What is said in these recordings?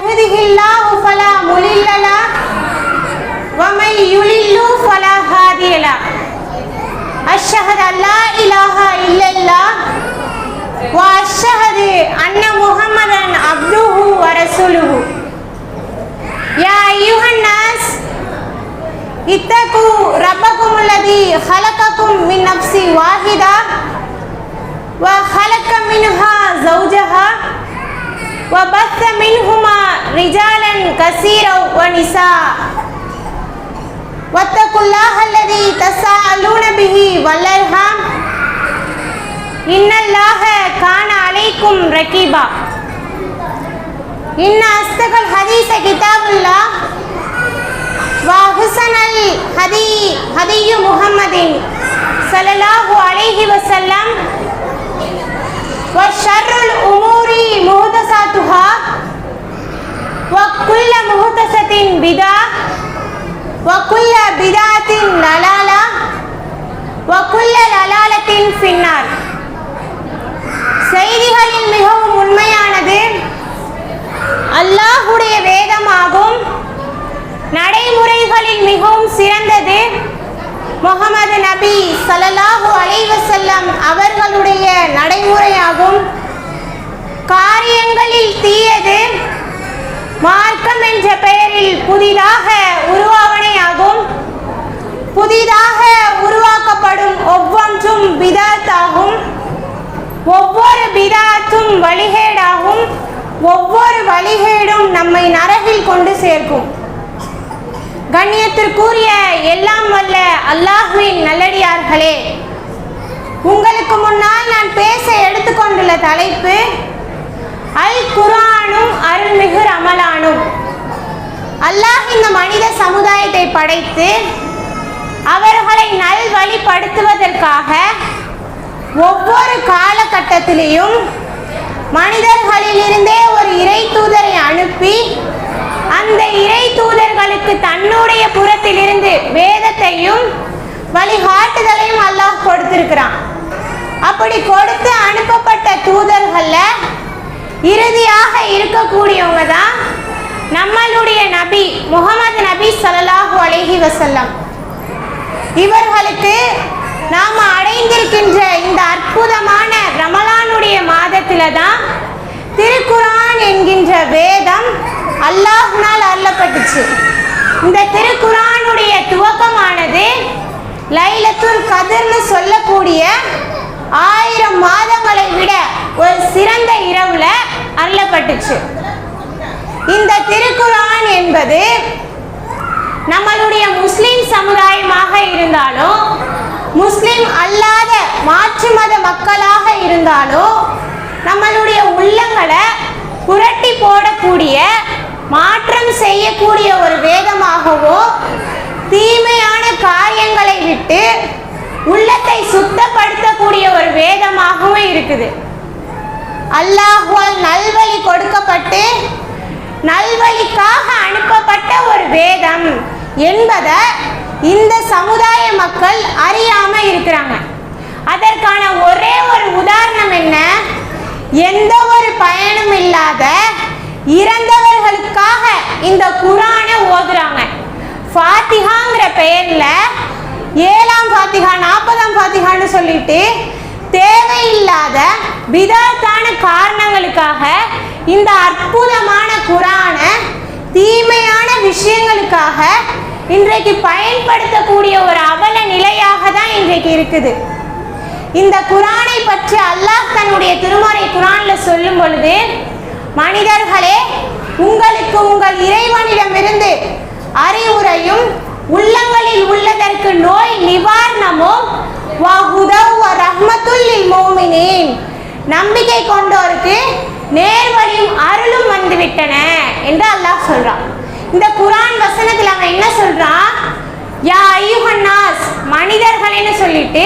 يهده الله فلا مضل له ومن يضلل فلا هادي له أشهد أن لا إله إلا الله وأشهد أن محمدا عبده ورسوله يا أيها الناس اتقوا ربكم الذي خلقكم من نفس واحدة وخلق منها زوجها وبث منهما رجالا كثيرا ونساء واتقوا الله الذي تساءلون به والأرحام إن الله كان عليكم رقيبا إن أصدق الحديث كتاب الله وحسن الهدي هدي محمد صلى الله عليه وسلم وشر الأمور محدثاتها وكل محدثة بدعة وكل بدعة ضلالة وكل ضلالة في النار செய்திகளில் மிகவும் உண்மையானது அல்லாஹுடைய வேதமாகும் நடைமுறைகளில் மிகவும் சிறந்தது முகமது நபி ஸல்லல்லாஹு அலைஹி வஸல்லம் அவர்களுடைய நடைமுறையாகும் காரியங்களில் தீயது. மார்க்கம் என்ற பெயரில் புதிதாக உருவாவனையாகும் புதிதாக உருவாக்கப்படும் ஒவ்வொன்றும் பிதாத்தாகும். ஒவ்வொரு பிதாத்தும் வழிகேடாகும். ஒவ்வொரு வழிகேடும் நம்மை நரகில் கொண்டு சேர்க்கும். கண்ணியத்திற்குரிய எல்லாம் வல்ல அல்லாஹுவின் நல்லடியார்களே. உங்களுக்கு முன்னால் நான் பேச எடுத்துக்கொண்டுள்ள தலைப்பு அல் குரானும் அருள்மிகு ரமலானும். அல்லாஹ் இந்த மனித சமுதாயத்தை படைத்து அவர்களை நல்வழிப்படுத்துவதற்காக ஒவ்வொரு காலகட்டத்திலேயும் மனிதர்களிலிருந்தே ஒரு இறை தூதரை அனுப்பி அந்த இறை தூதர்களுக்கு தன்னுடைய புறத்திலிருந்து வேதத்தையும் வழிகாட்டுதலையும் அல்லாஹ் கொடுத்திருக்கிறான். அப்படி கொடுத்து அனுப்பப்பட்ட தூதர்களில் இறுதியாக இருக்கக்கூடியவங்க தான் நம்மளுடைய நபி முகமது நபி ஸல்லல்லாஹு அலஹி வசல்லம் இவர்களுக்கு நாம் அடைந்திருக்கின்ற இந்த அற்புதமான ரமலானுடைய மாதத்தில் தான் திருக்குரான் என்கின்ற வேதம் அல்லாஹ்னால் அருளப்பட்டுச்சு. இந்த திருக்குரானுடைய துவக்கமானது லைலத்துல் கதிர்னு சொல்லக்கூடிய ஆயிரம் மாதங்களை விட ஒரு சிறந்த இரவுல இந்த திருக்குரான் என்பது நம்மளுடைய முஸ்லிம் சமுதாயமாக இருந்தாலும் முஸ்லிம் அல்லாத மாற்று மத மக்களாக இருந்தாலும் நம்மளுடைய உள்ளங்களை புரட்டி போடக்கூடிய மாற்றம் செய்யக்கூடிய ஒரு வேதமாகவோ தீமையான காரியங்களை விட்டு உள்ளத்தை சுத்தப்படுத்தக்கூடிய ஒரு வேதமாகவும் இருக்குது. அல்லாஹுவால் நல்வழி கொடுக்கப்பட்டு நல்வழிக்காக அனுப்பப்பட்ட ஒரு வேதம் என்பதை இந்த சமுதாய மக்கள் அறியாம இருக்கிறாங்க. அதற்கான ஒரே ஒரு உதாரணம் என்ன? எந்த ஒரு பயனும் இல்லாத இறந்தவர்களுக்காக இந்த குரானை ஓதுறாங்க. ஃபாத்திகாங்கிற பெயர்ல ஏழாம் ஃபாத்திகா நாற்பதாம் ஃபாத்திகான்னு சொல்லிட்டு தேவையில்லாத விதத்தான காரணங்களுக்காக இந்த அற்புதமான குரானை தீமையான விஷயங்களுக்காக இன்றைக்கு பயன்படுத்தக்கூடிய ஒரு அவல நிலையாக தான் இன்றைக்கு இருக்குது. இந்த குரானை பற்றி அல்லாஹ் தன்னுடைய திருமறை குரான்ல சொல்லும் பொழுது மனிதர்களே உங்களுக்கு உங்கள் இறைவனிடமிருந்து அறிவுரையும் உள்ளங்களில் உள்ளதற்கு நோய் நிவாரணமும் நம்பிக்கை கொண்டோருக்கு நேர்வழியும் அருளும் வந்துவிட்டன என்று அல்லாஹ் சொல்றான். இந்த குரான் வசனத்தில் அவன் என்ன சொல்றான்? யா ஐயுஹன்னாஸ் மனிதர்களேன்னு சொல்லிட்டு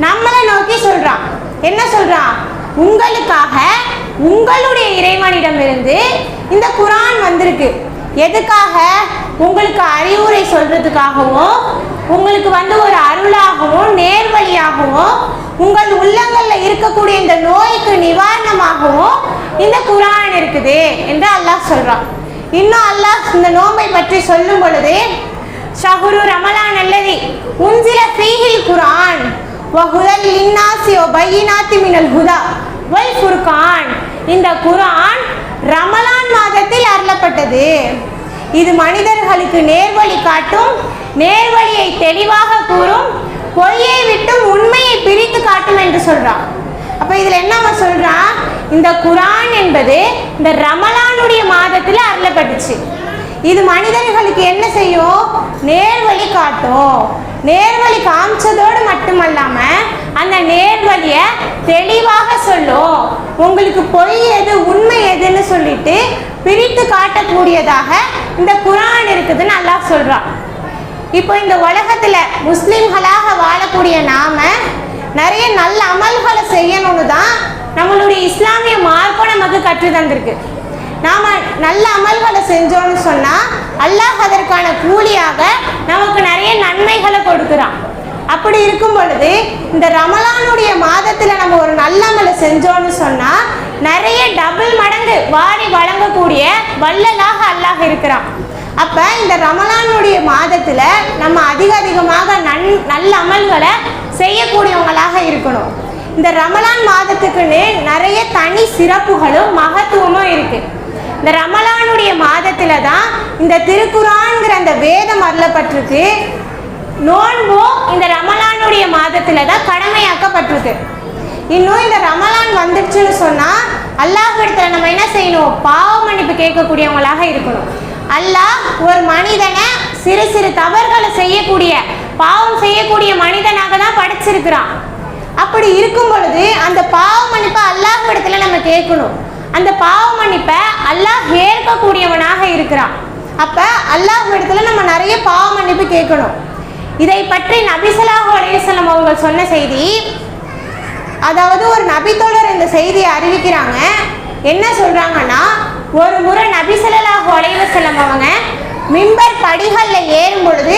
நம்மளை நோக்கி சொல்றான். என்ன சொல்றான்? உங்களுக்காக உங்களுடைய இறைவனிடமிருந்து இந்த குரான் வந்திருக்கு. எதுக்காக? உங்களுக்கு அறிவுரை சொல்றதுக்காகவும் உங்களுக்கு வந்து ஒரு அருளாகவும் நேர்வழியாகவும் உங்கள் உள்ளங்கள்ல இருக்கக்கூடிய இந்த நோய்க்கு நிவாரணமாகவும் இந்த குரான் இருக்குது என்று அல்லாஹ் சொல்றான். இன்னும் அல்லாஹ் இந்த நோம்பை பற்றி சொல்லும் பொழுது ஷஹுரு ரமலான் அல்லதி உன்சில ஃபீஹில் குரான் வஹுதல் இன்னாசி வ பையினாத்தி மினல் ஹுதா வல் குர்கான் இந்த குரான் ரமலான் மாதத்தில் அருளப்பட்டது. இது மனிதர்களுக்கு நேர்வழி காட்டும் நேர்வழியை தெளிவாக கூறும் பொய்யை விட்டும் உண்மையை பிரித்து காட்டும் என்று சொல்றான். அப்ப இதுல என்ன அவன் சொல்றான்? இந்த குரான் என்பது இந்த ரமலானுடைய மாதத்துல அருளப்பட்டுச்சு. இது மனிதர்களுக்கு என்ன செய்யும்? நேர்வழி காட்டும். நேர்வழி காமிச்சதோடு மட்டுமல்லாம அந்த நேர்வழியை தெளிவாக சொல்லும் உங்களுக்கு பொய் எது உண்மை எதுன்னு சொல்லிட்டு பிரித்து காட்டக்கூடியதாக இந்த குரான் இருக்குதுன்னு நல்லா சொல்றான். இப்போ இந்த உலகத்துல முஸ்லிம்களாக வாழக்கூடிய நாம நிறைய நல்ல அமல்களை செய்யணும்னு தான் நம்மளுடைய இஸ்லாமிய மார்க்கம் நமக்கு கற்று தந்திருக்கு நாம நல்ல அமல்களை செஞ்சோம்னு சொன்னா அல்லாஹ் அதற்கான கூலியாக நமக்கு நிறைய நன்மைகளை கொடுக்குறான். அப்படி இருக்கும் பொழுது இந்த ரமலானுடைய மாதத்தில் நம்ம ஒரு நல்ல அமலை செஞ்சோம்னு சொன்னால் நிறைய டபுள் மடங்கு வாரி வழங்கக்கூடிய வள்ளலாக அல்லாஹ் இருக்கிறான். அப்போ இந்த ரமலானுடைய மாதத்தில் நம்ம அதிக அதிகமாக நன் நல்ல அமல்களை செய்யக்கூடியவங்களாக இருக்கணும். இந்த ரமலான் மாதத்துக்குன்னு நிறைய தனி சிறப்புகளும் மகத்துவமும் இருக்குது இந்த ரமலானுடைய மாதத்தில் தான் இந்த திருக்குறான்ங்கிற அந்த வேதம் அருளப்பட்டிருக்கு. நோன்பும் இந்த ரமலானுடைய மாதத்தில் தான் கடமையாக்கப்பட்டிருக்கு. இன்னும் இந்த ரமலான் வந்துடுச்சுன்னு சொன்னால் அல்லாஹ்விடத்துல நம்ம என்ன செய்யணும்? பாவ மன்னிப்பு கேட்கக்கூடியவங்களாக இருக்கணும். அல்லாஹ் ஒரு மனிதனை சிறு சிறு தவறுகளை செய்யக்கூடிய பாவம் செய்யக்கூடிய மனிதனாக தான் படைச்சிருக்கிறான். அப்படி இருக்கும் பொழுது அந்த பாவ மன்னிப்பை அல்லாஹ் இடத்துல நம்ம கேட்கணும். அந்த பாவ மன்னிப்பை அல்லாஹ் ஏற்கக்கூடியவனாக இருக்கிறான். அப்போ அல்லாஹ் இடத்துல நம்ம நிறைய பாவ மன்னிப்பு கேட்கணும். இதை பற்றி நபிசலாஹு அலையம் அவங்க சொன்ன செய்தி அதாவது ஒரு நபித்தோழர் இந்த செய்தியை அறிவிக்கிறாங்க. என்ன சொல்கிறாங்கன்னா ஒரு முறை நபிசலாக ஸல்லல்லாஹு செல்லும் அவங்க மிம்பர் படிகளில் ஏறும் பொழுது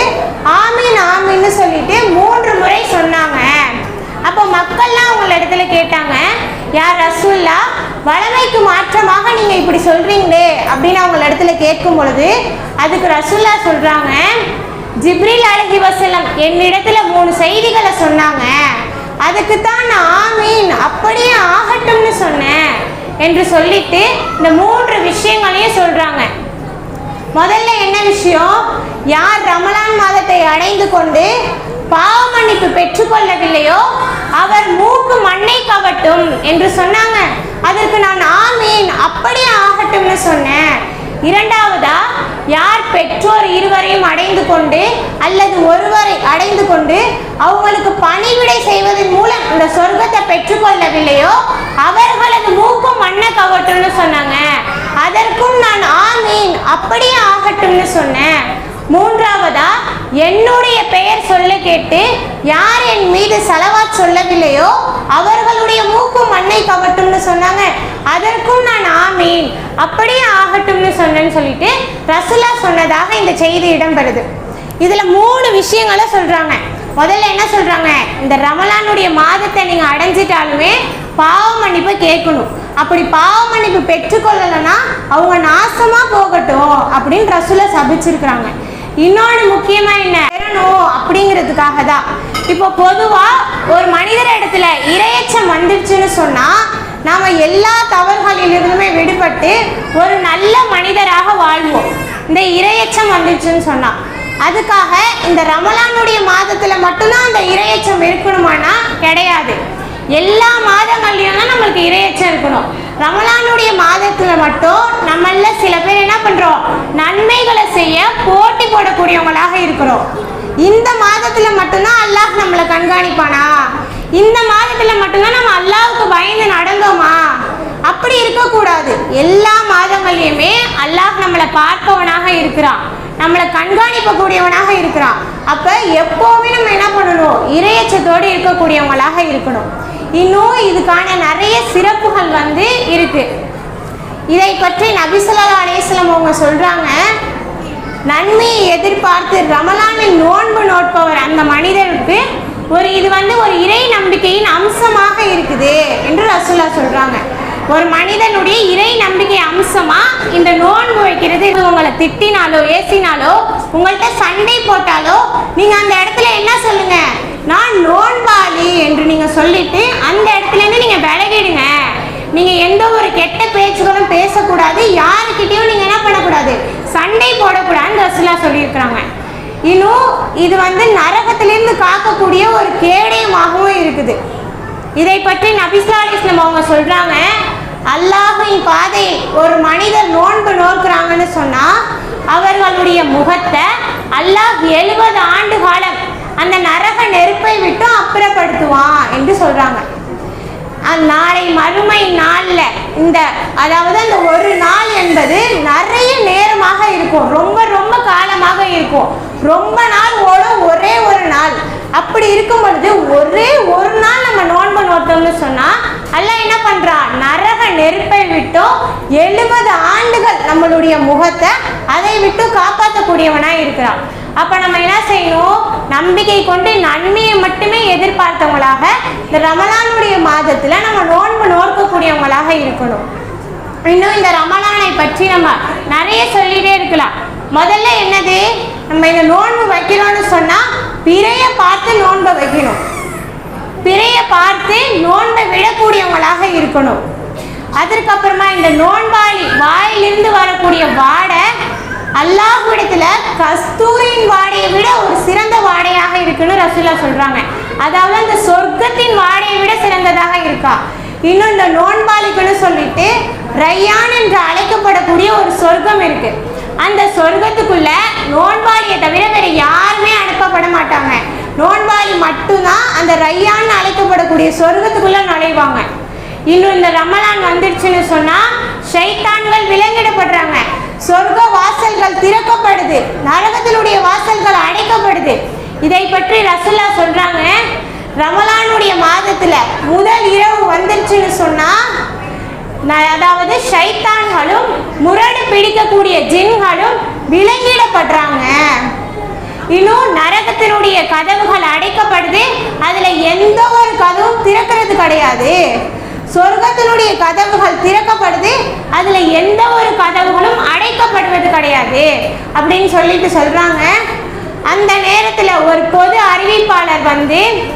ஆமீன் ஆமீன்னு சொல்லிட்டு மூன்று முறை சொன்னாங்க. அப்போ மக்கள்லாம் அவங்கள இடத்துல கேட்டாங்க. யார் ரசூல்லா? வளமைக்கு மாற்றமாக நீங்கள் இப்படி சொல்கிறீங்களே அப்படின்னு அவங்கள இடத்துல கேட்கும் பொழுது அதுக்கு ரசூல்லா சொல்கிறாங்க ஜிப்ரில் அழகி வசலம் என்னிடத்துல மூணு செய்திகளை சொன்னாங்க. அதுக்கு தான் நான் ஆமீன் அப்படியே ஆகட்டும்னு சொன்னேன் என்று சொல்லிட்டு இந்த மூன்று விஷயங்களையும் சொல்கிறாங்க முதல்ல என்ன விஷயம்? யார் ரமலான் மாதத்தை அடைந்து கொண்டு பாவ மன்னிப்பு பெற்றுக்கொள்ளவில்லையோ? அவர் மூக்கு மண்ணை கவட்டும் என்று சொன்னாங்க. அதற்கு நான் ஆமீன் அப்படியே ஆகட்டும்னு சொன்னேன். இரண்டாவதா யார் பெற்றோர் இருவரையும் அடைந்து கொண்டு அல்லது ஒருவரை அடைந்து கொண்டு அவங்களுக்கு பணிவிடை செய்வதன் மூலம் இந்த சொர்க்கத்தை பெற்றுக்கொள்ளவில்லையோ? அவர்களது மூக்கும் மண்ணை கவட்டும்னு சொன்னாங்க. அதற்கும் நான் ஆமீன் அப்படியே ஆகட்டும்னு சொன்னேன். மூன்றாவதா என்னுடைய பெயர் சொல்ல கேட்டு யார் என் மீது செலவாத் சொல்லவில்லையோ அவர்களுடைய மூக்கும் மண்ணை கவட்டும்னு சொன்னாங்க. அதற்கும் நான் ஆமீன். அப்படியே ஆகட்டும்னு சொன்னேன்னு சொல்லிட்டு ரசுலா சொன்னதாக இந்த செய்தி இடம்பெறுது. இதுல மூணு விஷயங்களை சொல்றாங்க. முதல்ல என்ன சொல்றாங்க? இந்த ரமலானுடைய மாதத்தை நீங்க அடைஞ்சிட்டாலுமே பாவ மன்னிப்பை கேட்கணும். அப்படி பாவ மன்னிப்பு பெற்றுக்கொள்ளலைன்னா அவங்க நாசமா போகட்டும் அப்படின்னு ரசுல சபிச்சிருக்கிறாங்க. இன்னொன்று முக்கியமா என்ன? பெறணும் அப்படிங்கிறதுக்காக தான் இப்போ பொதுவா ஒரு மனிதர் இடத்துல இரையச்சம் வந்துடுச்சுன்னு சொன்னா நாம எல்லா தவறுகளிலிருந்துமே விடுபட்டு ஒரு நல்ல மனிதராக வாழ்வோம். இந்த இரையச்சம் வந்துடுச்சுன்னு சொன்னா. அதுக்காக இந்த ரமலானுடைய மாதத்துல மட்டும்தான் அந்த இரையச்சம் இருக்கணுமானா கிடையாது. எல்லா மாதங்கள்லயும் தான் நம்மளுக்கு இரையச்சம் இருக்கணும். ரமலானுடைய மாதத்தில் மட்டும் நம்மள சில பேர் என்ன பண்ணுறோம் நன்மைகளை செய்ய போட்டி போடக்கூடியவங்களாக இருக்கிறோம். இந்த மாதத்தில் மட்டும்தான் அல்லாஹ் நம்மளை கண்காணிப்பானா? இந்த மாதத்தில் மட்டும்தான் நம்ம அல்லாவுக்கு பயந்து நடந்தோமா? அப்படி இருக்கக்கூடாது. எல்லா மாதங்கள்லையுமே அல்லாஹ் நம்மளை பார்ப்பவனாக இருக்கிறான். நம்மளை கண்காணிக்கக்கூடியவனாக இருக்கிறான். அப்போ எப்போவுமே நம்ம என்ன பண்ணணும்? இரையச்சத்தோடு இருக்கக்கூடியவங்களாக இருக்கணும். இன்னும் இதுக்கான நிறைய சிறப்புகள் வந்து இருக்கு. இதை பற்றி நபிசல்லா அலேஸ்லம் அவங்க சொல்றாங்க. நன்மையை எதிர்பார்த்து ரமலானில் நோன்பு நோட்பவர் அந்த மனிதருக்கு ஒரு இது வந்து ஒரு இறை நம்பிக்கையின் அம்சமாக இருக்குது என்று ரசூல்லா சொல்றாங்க. ஒரு மனிதனுடைய இறை நம்பிக்கை அம்சமா இந்த நோன்பு வைக்கிறது? இது உங்களை திட்டினாலோ ஏசினாலோ உங்கள்கிட்ட சண்டை போட்டாலோ நீங்க அந்த இடத்துல என்ன சொல்லுங்க? நான் நோன்பாளி என்று நீங்க சொல்லிட்டு அந்த இடத்துல இருந்து நீங்க விலகிடுங்க. நீங்க எந்த ஒரு கெட்ட பேச்சுகளும் பேசக்கூடாது. யாருக்கிட்டையும் நீங்க என்ன பண்ணக்கூடாது? சண்டை போடக்கூடாதுன்னு ரசுல்லா சொல்லியிருக்கிறாங்க. இன்னும் இது வந்து நரகத்திலிருந்து காக்கக்கூடிய ஒரு கேடயமாகவும் இருக்குது. இதை பற்றி நபிசா இஸ்லாம் அவங்க சொல்றாங்க. அல்லாஹின் பாதை ஒரு மனிதர் நோன்பு நோக்குறாங்கன்னு சொன்னா அவர்களுடைய முகத்தை அல்லாஹ் எழுபது ஆண்டு காலம் அந்த நரக நெருப்பை விட்டு அப்புறப்படுத்துவான் என்று சொல்றாங்க. அந்த நாளை மறுமை நாளில் இந்த அதாவது அந்த ஒரு நாள் என்பது நிறைய நேரமாக இருக்கும். ரொம்ப ரொம்ப காலமாக இருக்கும். ரொம்ப நாள் ஓடும் ஒரே ஒரு நாள். அப்படி இருக்கும் பொழுது ஒரே ஒரு நாள் நம்ம நோன்பு நோட்டோம்னு சொன்னால் அல்ல என்ன பண்ணுறான் நரக நெருப்பை விட்டும் எழுபது ஆண்டுகள் நம்மளுடைய முகத்தை அதை விட்டு காப்பாற்றக்கூடியவனாக இருக்கிறான். அப்போ நம்ம என்ன செய்யணும்? நம்பிக்கை கொண்டு நன்மையை மட்டுமே எதிர்பார்த்தவங்களாக இந்த ரமலானுடைய மாதத்தில் நம்ம நோன்பு நோக்கக்கூடியவங்களாக இருக்கணும். இன்னும் இந்த ரமலானை பற்றி நம்ம நிறைய சொல்லிகிட்டே இருக்கலாம். முதல்ல என்னது? நம்ம இந்த நோன்பு வைக்கிறோம்னு சொன்னால் பிறைய பார்த்து நோன்பை வைக்கணும். பிறைய பார்த்து நோன்பை விடக்கூடியவங்களாக இருக்கணும். அதற்கப்புறமா இந்த நோன்பாளி வாயிலிருந்து வரக்கூடிய வாடை அல்லாஹ்விடத்துல கஸ்தூரியின் வாடையை விட ஒரு சிறந்த வாடையாக இருக்குன்னு ரசூலா சொல்றாங்க. அதாவது அந்த சொர்க்கத்தின் வாடையை விட சிறந்ததாக இருக்கா? இன்னும் இந்த நோன்பாளிக்குன்னு சொல்லிட்டு ரையான் என்று அழைக்கப்படக்கூடிய ஒரு சொர்க்கம் இருக்கு. அந்த சொர்க்கத்துக்குள்ள நோன்பாளியை தவிர வேற யாருமே அனுப்பப்பட மாட்டாங்க. நோன்பாளி மட்டும்தான் அந்த ரையான்னு அழைக்கப்படக்கூடிய சொர்க்கத்துக்குள்ள நுழைவாங்க. இன்னும் இந்த ரமலான் வந்துருச்சுன்னு சொன்னா ஷைத்தான்கள் விலங்கிடப்படுறாங்க. சொர்க்க வாசல்கள் திறக்கப்படுது. நரகத்தினுடைய வாசல்கள் அடைக்கப்படுது. இதை பற்றி ரசுல்லா சொல்றாங்க. ரமலானுடைய மாதத்துல முதல் இரவு வந்துருச்சுன்னு சொன்னா அதாவது ஷைத்தான்களும் முரடு பிடிக்கக்கூடிய ஜின்களும் விலங்கிடப்படுறாங்க. இன்னும் நரகத்தினுடைய கதவுகள் அடைக்கப்படுது. அதுல எந்த ஒரு கதவும் திறக்கிறது கிடையாது. சொர்க்கத்தினுடைய கதவுகள் திறக்கப்படுது. அதுல எந்த ஒரு கதவுகளும் அடைக்கப்படுவது கிடையாது. அப்படின்னு சொல்லிட்டு சொல்றாங்க. அந்த நேரத்துல ஒரு பொது அறிவிப்பாளர் வந்து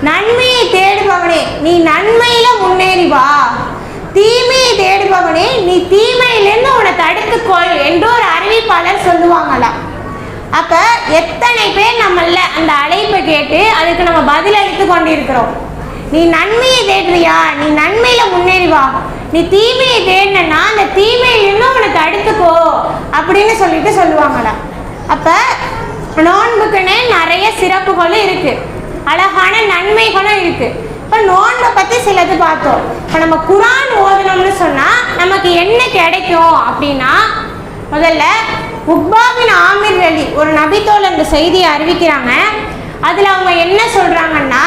நன்மையை தேடுபவனே நீ நன்மையில முன்னேறி வா. தீமையை தேடுபவனே நீ தீமையிலேருந்து உன்னை தடுத்துக்கொள் என்று ஒரு அறிவிப்பாளர் சொல்லுவாங்களாம். அப்ப எத்தனை பேர் நம்மள அந்த அழைப்பை கேட்டு அதுக்கு நம்ம பதில் அளித்து கொண்டிருக்கிறோம். நீ நன்மையை தேடுறியா? நீ நன்மையில முன்னேறி வா. நீ தீமையை தேடினா அந்த தீமையிலிருந்து உனக்கு தடுத்துக்கோ அப்படின்னு சொல்லிட்டு சொல்லுவாங்களாம். அப்ப நோன்புக்குன்னே நிறைய சிறப்புகளும் இருக்கு. அழகான நன்மைகளும் இருக்கு. இப்போ நோன்பை பற்றி சிலது பார்த்தோம். இப்போ நம்ம குரான் ஓதணும்னு சொன்னால் நமக்கு என்ன கிடைக்கும் அப்படின்னா முதல்ல உக்பாபின் ஆமிர் அலி ஒரு நபித்தோல் அந்த செய்தியை அறிவிக்கிறாங்க. அதில் அவங்க என்ன சொல்கிறாங்கன்னா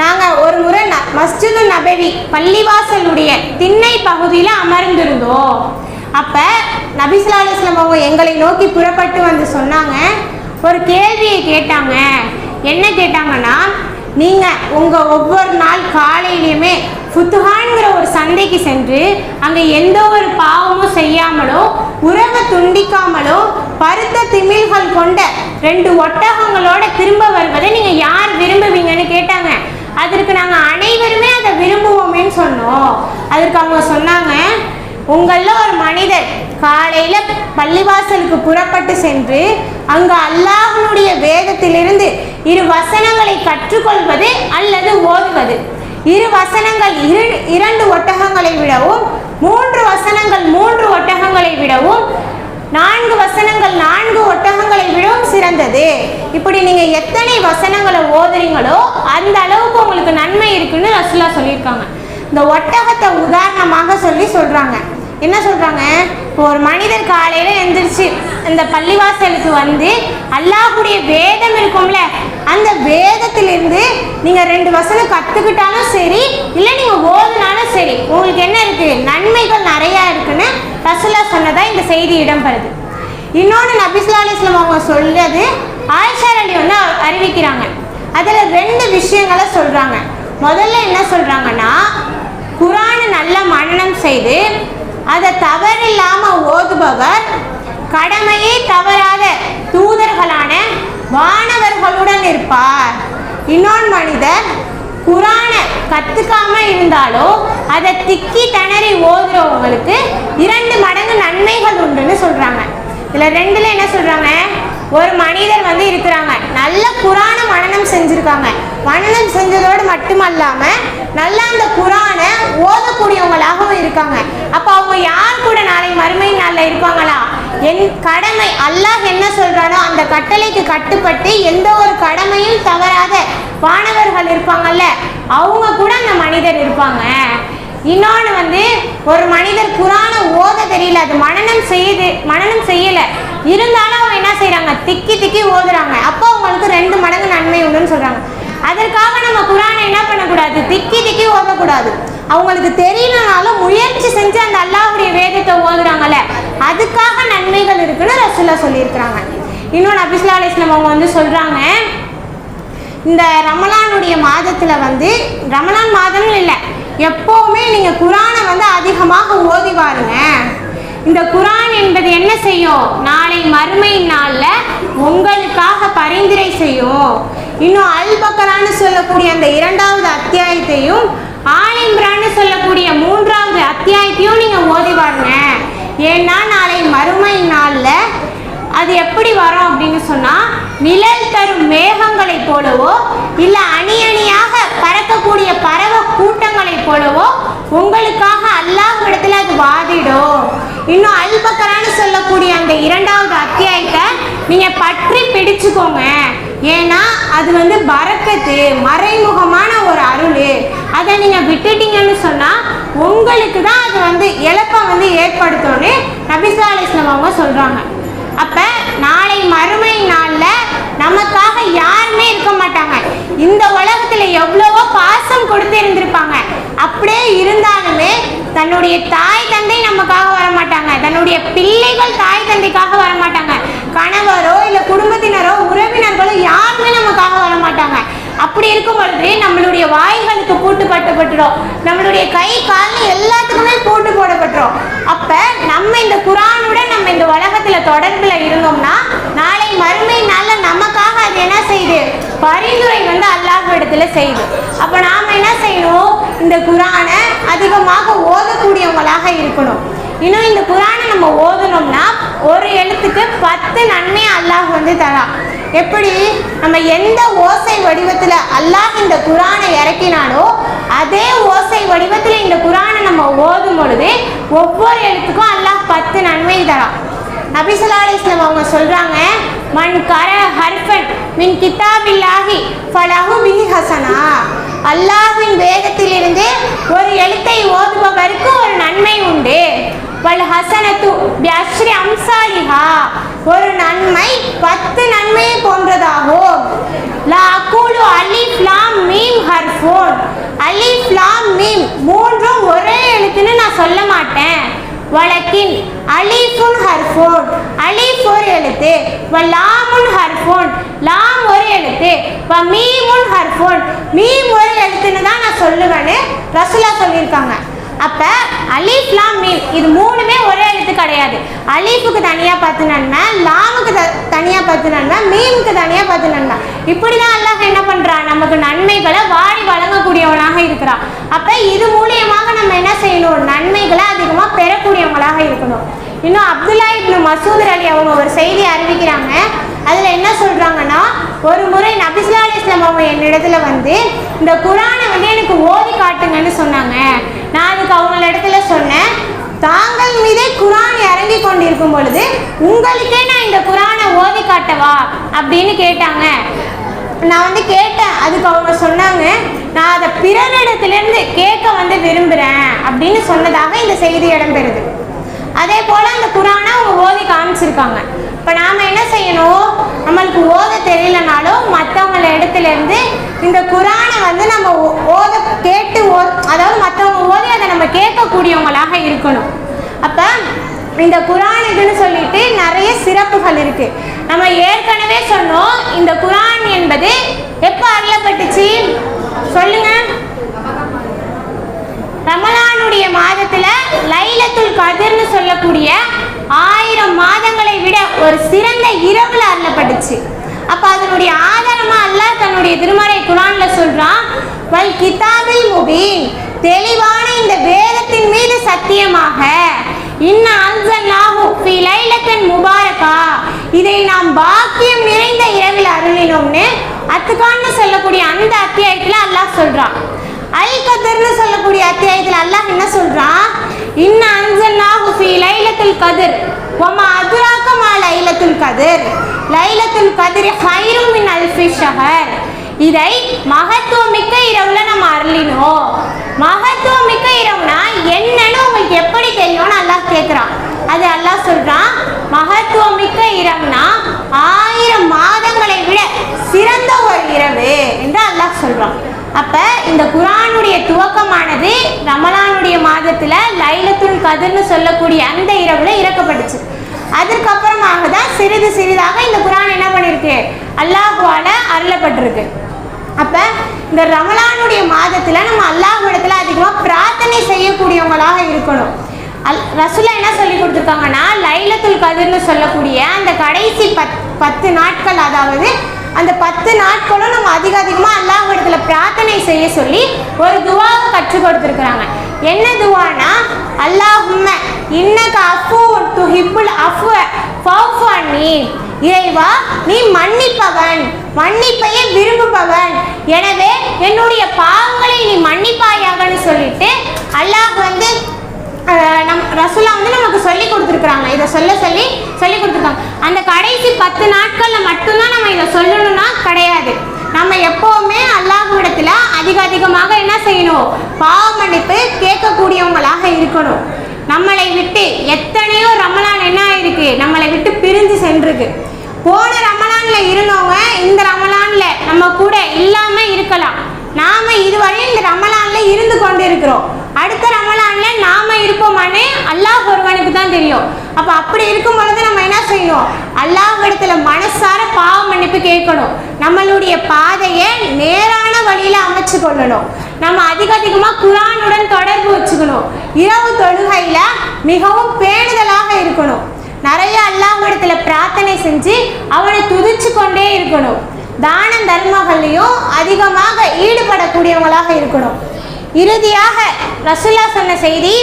நாங்கள் ஒரு முறை ந மஸ்ஜிது நபவி பள்ளிவாசலுடைய திண்ணை பகுதியில் அமர்ந்திருந்தோம். அப்போ நபிசுல்லா அலுவலாம் அவங்க எங்களை நோக்கி புறப்பட்டு வந்து சொன்னாங்க. ஒரு கேள்வியை கேட்டாங்க. என்ன கேட்டாங்கன்னா நீங்கள் உங்கள் ஒவ்வொரு நாள் காலையிலையுமே ஃபுத்துஹான்கிற ஒரு சந்தைக்கு சென்று அங்கே எந்த ஒரு பாவமும் செய்யாமலோ உறவை துண்டிக்காமலோ பருத்த திமில்கள் கொண்ட ரெண்டு ஒட்டகங்களோட திரும்ப வருவதை நீங்கள் யார் விரும்புவீங்கன்னு கேட்டாங்க. அதற்கு நாங்கள் அனைவருமே அதை விரும்புவோமேன்னு சொன்னோம். அதற்கு அவங்க சொன்னாங்க உங்களில் ஒரு மனிதர் காலையில் பள்ளிவாசலுக்கு புறப்பட்டு சென்று அங்கு அல்லாஹனுடைய வேதத்திலிருந்து இரு வசனங்களை கற்றுக்கொள்வது அல்லது ஓதுவது. இரு வசனங்கள் இரு இரண்டு ஒட்டகங்களை விடவும் மூன்று வசனங்கள் மூன்று ஒட்டகங்களை விடவும் நான்கு வசனங்கள் நான்கு ஒட்டகங்களை விடவும் சிறந்தது. இப்படி நீங்க எத்தனை வசனங்களை ஓதுறீங்களோ அந்த அளவுக்கு உங்களுக்கு நன்மை இருக்குன்னு ரசுல்லா சொல்லியிருக்காங்க. இந்த ஒட்டகத்தை உதாரணமாக சொல்லி சொல்றாங்க. என்ன சொல்றாங்க? இப்போ ஒரு மனிதர் காலையில எந்திரிச்சு இந்த பள்ளிவாசலுக்கு வந்து அல்லாஹுடைய வேதம் இருக்கும்ல அந்த வேதத்திலிருந்து நீங்க ரெண்டு வசனம் கத்துக்கிட்டாலும் சரி இல்லை நீங்க ஓதுனாலும் சரி உங்களுக்கு என்ன இருக்கு? நன்மைகள் நிறைய இருக்குன்னு ரசுல்லா சொன்னதா இந்த செய்தி இடம்பெறுது. இன்னொன்று நபிசுல்லா அலிஸ்லாம் அவங்க சொல்றது ஆயிஷா அலி வந்து அறிவிக்கிறாங்க. அதில் ரெண்டு விஷயங்களை சொல்கிறாங்க முதல்ல என்ன சொல்கிறாங்கன்னா குரானை நல்லா மனனம் செய்து அதை தவறில்லாம ஓதுபவர் கடமையே தவறாத தூதர்களான வானவர்களுடன் இருப்பார். இன்னொரு மனிதர் குரானை கத்துக்காம இருந்தாலோ அதை திக்கி திணறி ஓதுறவங்களுக்கு இரண்டு மடங்கு நன்மைகள் உண்டுன்னு சொல்றாங்க. இதுல ரெண்டுல என்ன சொல்றாங்க? ஒரு மனிதர் வந்து இருக்கிறாங்க. நல்ல குரான மனநம் செஞ்சுருக்காங்க. மனநம் செஞ்சதோடு மட்டுமல்லாமல் நல்லா அந்த குரானை ஓதக்கூடியவங்களாகவும் இருக்காங்க. அப்போ அவங்க யார் கூட நாளை மறுமை நாளில் இருப்பாங்களா? என் கடமை அல்லாஹ் என்ன சொல்கிறாரோ அந்த கட்டளைக்கு கட்டுப்பட்டு எந்த ஒரு கடமையும் தவறாத வானவர்கள் இருப்பாங்கல்ல அவங்க கூட அந்த மனிதர் இருப்பாங்க. இன்னொன்று வந்து ஒரு மனிதர் குரானை ஓத தெரியல அது மனநம் செய்யுது மனநம் செய்யலை. இருந்தாலும் அவங்க என்ன செய்கிறாங்க திக்கி திக்கி ஓதுறாங்க. அப்போ அவங்களுக்கு ரெண்டு மடங்கு நன்மை உண்டுன்னு சொல்கிறாங்க அதற்காக நம்ம குரானை என்ன பண்ணக்கூடாது? திக்கி திக்கி ஓதக்கூடாது. அவங்களுக்கு தெரியலனாலும் முயற்சி செஞ்சு அந்த அல்லாவுடைய வேதத்தை ஓதுறாங்கல்ல அதுக்காக நன்மைகள் இருக்குன்னு ரசுல்லா சொல்லியிருக்கிறாங்க. இன்னொன்று அபிஸ்லா அலிஸ்லாம் அவங்க வந்து சொல்கிறாங்க இந்த ரமலானுடைய மாதத்தில் வந்து ரமலான் மாதம்னு இல்லை எப்போவுமே நீங்கள் குரானை வந்து அதிகமாக ஓதி பாருங்கள் இந்த குரான் என்பது என்ன செய்யும்? நாளை மறுமை நாளில் உங்களுக்காக பரிந்துரை செய்யும். இன்னும் அல் பக்கரான்னு சொல்லக்கூடிய அந்த இரண்டாவது அத்தியாயத்தையும் ஆலிம்ரான்னு சொல்லக்கூடிய மூன்றாவது அத்தியாயத்தையும் நீங்கள் ஓதி வாருங்க ஏன்னா நாளை மறுமை நாளில் அது எப்படி வரும் அப்படின்னு சொன்னா நிழல் தரும் மேகங்களைப் போலவோ இல்ல அணி அணியாக பறக்கக்கூடிய பறவை கூட்டங்களைப் போலவோ உங்களுக்காக அல்லாஹ் இடத்துல அது வாதிடும். இன்னும் அல்பக்கரான்னு சொல்லக்கூடிய அந்த இரண்டாவது அத்தியாயத்தை நீங்க பற்றி பிடிச்சுக்கோங்க. ஏன்னா அது வந்து பறக்கத்து மறைமுகமான ஒரு அருள். அதை நீங்க விட்டுட்டீங்கன்னு சொன்னா உங்களுக்கு தான் அது வந்து இழப்பை வந்து ஏற்படுத்தும்னு நபிசா அலிஸ்லாம் அவங்க சொல்றாங்க. அப்ப நாளை மறுமை நாள்ல நமக்காக யாருமே இருக்க மாட்டாங்க. இந்த உலகத்துல எவ்வளவோ பாசம் கொடுத்து இருந்திருப்பாங்க. அப்படியே இருந்தாலுமே தன்னுடைய தாய் தந்தை நமக்காக வர மாட்டாங்க தன்னுடைய பிள்ளைகள் தாய் தந்தைக்காக வர மாட்டாங்க கணவரோ இல்ல குடும்பத்தினரோ உறவினர்களோ யாருமே நமக்காக வர மாட்டாங்க அப்படி இருக்கும் பொழுது நம்மளுடைய வாய்களுக்கு பூட்டு பட்டப்பட்டுடும் நம்மளுடைய கை கால் எல்லாத்துக்குமே பூட்டு போடப்பட்டுரும். அப்ப நம்ம இந்த குரானுடன் நம்ம இந்த உலகத்துல தொடர்புல இருந்தோம்னா நாளை மறுமை நாள்ல நமக்காக அது என்ன செய்யுது பரிந்துரை வந்து அல்லாஹ் இடத்துல செய்யுது அப்ப நாம என்ன செய்யணும்? இந்த குரானை அதிகமாக ஓதக்கூடியவங்களாக இருக்கணும். இன்னும் இந்த குரானை நம்ம ஓதணும்னா ஒரு எழுத்துக்கு பத்து நன்மை அல்லாஹ் வந்து தரான். எப்படி? நம்ம எந்த ஓசை வடிவத்தில் அல்லாஹ் இந்த குரானை இறக்கினானோ அதே ஓசை வடிவத்தில் இந்த குரானை நம்ம ஓதும் பொழுது ஒவ்வொரு எழுத்துக்கும் அல்லாஹ் பத்து நன்மை தரான். நபிசல்லா அலிஸ்லாம் அவங்க சொல்கிறாங்க மன் கர ஹர்ஃபன் மின் கிதாபில்லாஹி ஃபலஹு பிஹி ஹசனா அல்லாஹ்வின் வேதத்திலிருந்து ஒரு எழுத்தை ஓதுபவருக்கு ஒரு நன்மை உண்டு. பல் ஹசனத்து பியஸ்ரி அம்சாலிஹா. ஒரு நன்மை பத்து நன்மையை போன்றதாகும். லா அக்கூலு அலிஃப் லாம் மீம் ஹர்ஃபோன். அலிஃப் லாம் மீம் மூன்றும் ஒரே எழுத்துன்னு நான் சொல்ல மாட்டேன். வழக்கின் அலிஃபுன் ஹர்ஃபோன். அலிஃப் ஒரு எழுத்து வ லாமுன் ஹர்ஃபோன். லாம் ஒரு எழுத்து வ மீமுன் ஹர்ஃபோன். மீம் ஒரு எழுத்துன்னு தான் நான் சொல்லுவேன்னு ரசுலா சொல்லியிருக்காங்க. அப்ப அலீஃப் லாம் மீம் இது மூணுமே ஒரே எழுத்து கிடையாது. அலீஃபுக்கு தனியா பத்து நன்மை லாமுக்கு த தனியா பத்து நன்மை மீமுக்கு தனியா பத்து நன்மை இப்படிதான் அல்லாஹ் என்ன பண்றான்? நமக்கு நன்மைகளை வாரி வழங்கக்கூடியவனாக இருக்கிறான். அப்ப இது மூலியமாக நம்ம என்ன செய்யணும்? நன்மைகளை அதிகமா பெறக்கூடியவங்களாக இருக்கணும். இன்னும் அப்துல்லா இப்னு மசூத் அலி அவங்க ஒரு செய்தி அறிவிக்கிறாங்க. அதில் என்ன சொல்கிறாங்கன்னா ஒரு முறை நபிஸ்லா அலி இஸ்லாம் அவங்க என்னிடத்துல வந்து இந்த குரானை வந்து எனக்கு ஓதி காட்டுங்கன்னு சொன்னாங்க. நான் அதுக்கு அவங்கள இடத்துல சொன்னேன் தாங்கள் மீதே கொண்டிருக்கும் பொழுது உங்களுக்கே நான் இந்த குரானை ஓதி காட்டவா? அப்படின்னு கேட்டாங்க. நான் வந்து கேட்டேன். அதுக்கு அவங்க சொன்னாங்க நான் அதை பிறரிடத்திலிருந்து கேட்க வந்து விரும்புகிறேன் அப்படின்னு சொன்னதாக இந்த செய்தி இடம்பெறுது. அதே போல் அந்த குரானை அவங்க ஓதி காமிச்சிருக்காங்க. இப்போ நாம் என்ன செய்யணும்? நம்மளுக்கு ஓத தெரியலனாலும் மற்றவங்கள இடத்துல இருந்து இந்த குரானை வந்து நம்ம ஓ- ஓத கேட்டு ஓ அதாவது மற்றவங்க ஓதி அதை நம்ம கேட்கக்கூடியவங்களாக இருக்கணும். அப்போ இந்த குரான் இதுன்னு சொல்லிட்டு நிறைய சிறப்புகள் இருக்கு. நம்ம ஏற்கனவே சொன்னோம் இந்த குரான் என்பது எப்போ அருளப்பட்டுச்சு? சொல்லுங்க. ரமலானுடைய மாதத்துல லைலத்துல் கதிர்னு சொல்லக்கூடிய ஆயிரம் மாதங்களை விட ஒரு சிறந்த இரவுல அருளப்பட்டுச்சு. அப்ப அதனுடைய ஆதாரமா அல்லாஹ் தன்னுடைய திருமறை குரான்ல சொல்றான் வல் கிதாபில் முபீன். தெளிவான இந்த வேதத்தின் மீது சத்தியமாக இன்ன அன்சல்லாஹு ஃபி லைலத்தின் முபாரக்கா இதை நாம் பாக்கியம் நிறைந்த இரவில் அருளினோம்னு அத்துக்கான்னு சொல்லக்கூடிய அந்த அத்தியாயத்தில் அல்லாஹ் சொல்கிறான் அல் கதர்னு சொல்லக்கூடிய அத்தியாயத்தில் அல்லாஹ் என்ன சொல்கிறான் இன்ன அன்சல்லாஹு ஃபி லைலத்துல் கதிர். வமா அதுராக்கமா மா லைலத்துல் கதிர்? லைலத்துல் கதிர் ஹைரும் மின் அல்ஃபி ஷஹர். இதை மகத்துவமிக்க இரவில் நம்ம அருளினோம். மகத்துவ இரவுனா என்னன்னு உங்களுக்கு எப்படி தெரியும்னு அல்லாஹ் கேட்குறான் அது அல்லாஹ் சொல்றான் மகத்துவமிக்க இரவுனா ஆயிரம் மாதங்களை விட சிறந்த ஒரு இரவு என்று அல்லாஹ் சொல்கிறான் அப்ப இந்த குரானுடைய துவக்கமானது ரமலானுடைய மாதத்தில் லைலத்துல் கதிர்னு சொல்லக்கூடிய அந்த இரவில் இறக்கப்பட்டுச்சு. அதற்கப்புறமாக தான் சிறிது சிறிதாக இந்த குரான் என்ன பண்ணியிருக்கு அல்லாஹுவால அருளப்பட்டிருக்கு. அப்ப இந்த ரமலானுடைய மாதத்தில் நம்ம அல்லாஹ் இடத்துல அதிகமாக பிரார்த்தனை செய்யக்கூடியவங்களாக இருக்கணும். அல் ரசுல்லா என்ன சொல்லி கொடுத்துருக்காங்கன்னா லைலத்துல் கதிர்னு சொல்லக்கூடிய அந்த கடைசி பத் பத்து நாட்கள் அதாவது அந்த பத்து நாட்களும் நம்ம அதிக அதிகமாக அல்லாஹ்விடத்துல பிரார்த்தனை செய்ய சொல்லி ஒரு துவாவை கற்றுக் கொடுத்துருக்குறாங்க. என்ன துவானா அல்லாஹும்ம இன்னக்கு அஃபு துஹிப்புல் அஃபுவ ஃபௌஃபு அன்னி. இறைவா நீ மன்னிப்பவன் மன்னிப்பையே விரும்புபவன். எனவே என்னுடைய பாவங்களை நீ மன்னிப்பாயாகன்னு சொல்லிட்டு அல்லாஹ் வந்து நம் ரசுல்லா வந்து நமக்கு சொல்லி கொடுத்துருக்குறாங்க. இதை சொல்ல சொல்லி சொல்லி கொடுத்துருக்காங்க. அந்த கடைசி பத்து நாட்களில் மட்டும்தான் நம்ம இதை சொல்லணும்னா கிடையாது. நம்ம எப்போவுமே அல்லாஹ்விடத்தில் அதிக அதிகமாக என்ன செய்யணும்? பாவ மன்னிப்பு கேட்கக்கூடியவங்களாக இருக்கணும். நம்மளை விட்டு எத்தனையோ ரமலான் என்ன ஆயிருக்கு? நம்மளை விட்டு பிரிஞ்சு சென்றிருக்கு. போன ரமலானில் இருந்தவங்க இந்த ரமலானில் நம்ம கூட இல்லாமல் இருக்கலாம். நாம இதுவரை இந்த ரமலானில் இருந்து கொண்டு இருக்கிறோம் அடுத்த நாம இருப்போமானே? அல்லாஹ் ஒருவனுக்கு தான் தெரியும். அப்ப அப்படி இருக்கும் பொழுது நம்ம என்ன செய்யணும்? அல்லாஹ் இடத்துல மனசார பாவ மன்னிப்பு கேட்கணும். நம்மளுடைய பாதையை நேரான வழியில அமைச்சு கொள்ளணும். நம்ம அதிக அதிகமா குரானுடன் தொடர்பு வச்சுக்கணும். இரவு தொழுகையில மிகவும் பேணுதலாக இருக்கணும். நிறைய அல்லாஹ்விடத்துல பிரார்த்தனை செஞ்சு அவனை துதிச்சு கொண்டே இருக்கணும். தான தர்மங்கள்லையும் அதிகமாக ஈடுபடக்கூடியவங்களாக இருக்கணும். இறுதியாக ரசுல்லா சொன்ன செய்தி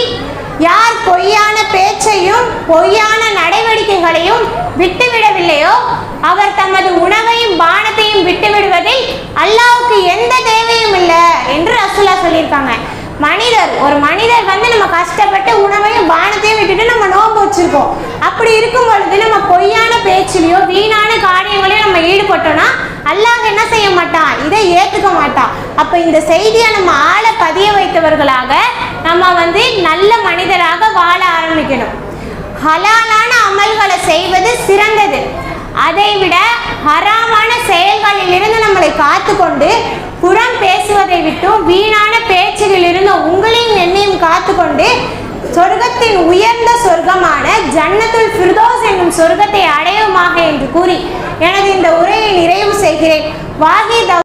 யார் பொய்யான பேச்சையும் பொய்யான நடவடிக்கைகளையும் விட்டுவிடவில்லையோ அவர் தமது உணவையும் பானத்தையும் விட்டுவிடுவதில் அல்லாவுக்கு எந்த தேவையும் இல்லை என்று ரசுல்லா சொல்லியிருக்காங்க. மனிதர் ஒரு மனிதர் வந்து நம்ம கஷ்டப்பட்டு உணவையும் பானத்தையும் விட்டுட்டு நம்ம நோ வச்சிருக்கோம் அப்படி இருக்கும் பொழுது நம்ம பொய்யான பேச்சிலையோ வீணான காரியங்களையும் நம்ம ஈடுபட்டோம்னா அல்லாஹ் என்ன செய்ய மாட்டான்? இதை ஏத்துக்க மாட்டான். அப்ப இந்த செய்தியை நம்ம ஆள பதிய வைத்தவர்களாக நம்ம வந்து நல்ல மனிதராக வாழ ஆரம்பிக்கணும். ஹலாலான அமல்களை செய்வது சிறந்தது. அதை விட ஹராமான செயல்களிலிருந்து நம்மளை காத்துக்கொண்டு புறம் பேசுவதை விட்டும் வீணான பேச்சுகளிலிருந்து உங்களையும் என்னையும் காத்துக்கொண்டு சொர்க்கத்தின் உயர்ந்த சொர்க்கமான ஜன்னத்துல் ஃபிர்தோஸ் என்னும் சொர்க்கத்தை அடையுமாக என்று கூறி எனது இந்த உரையை நிறைவு செய்கிறேன். வாஹி